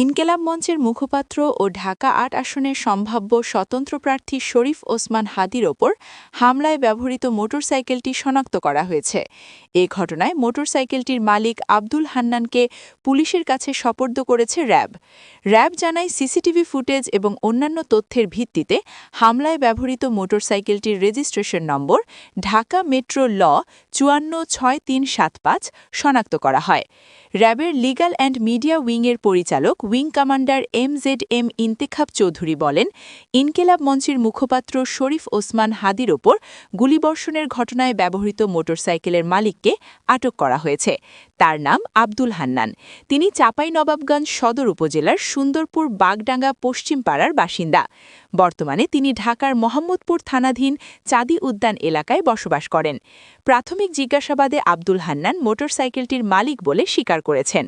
ইনকেলাব মঞ্চের মুখপাত্র ও ঢাকা আট আসনের সম্ভাব্য স্বতন্ত্র প্রার্থী শরীফ ওসমান হাদির ওপর হামলায় ব্যবহৃত মোটরসাইকেলটি শনাক্ত করা হয়েছে। এ ঘটনায় মোটরসাইকেলটির মালিক আব্দুল হান্নানকে পুলিশের কাছে সপর্দ করেছে র্যাব। র্যাব জানায় সিসিটিভি ফুটেজ এবং অন্যান্য তথ্যের ভিত্তিতে হামলায় ব্যবহৃত মোটরসাইকেলটির রেজিস্ট্রেশন নম্বর ঢাকা মেট্রো ল চুয়ান্ন ছয় তিন সাত পাঁচ শনাক্ত করা হয়। র্যাবের লিগ্যাল অ্যান্ড মিডিয়া উইংয়ের পরিচালক wing commander M Z M Intekhab Chowdhury বলেন, ইনকেলাব মঞ্চের মুখপাত্র শরীফ ওসমান হাদির ওপর গুলিবর্ষণের ঘটনায় ব্যবহৃত মোটরসাইকেলের মালিককে আটক করা হয়েছে। তার নাম আব্দুল হান্নান। তিনি চাপাই নবাবগঞ্জ সদর উপজেলার সুন্দরপুর বাগডাঙ্গা পশ্চিম পাড়ার বাসিন্দা। বর্তমানে তিনি ঢাকার মোহাম্মদপুর থানাধীন চাঁদি উদ্যান এলাকায় বসবাস করেন। প্রাথমিক জিজ্ঞাসাবাদে আব্দুল হান্নান মোটরসাইকেলটির মালিক বলে স্বীকার করেছেন।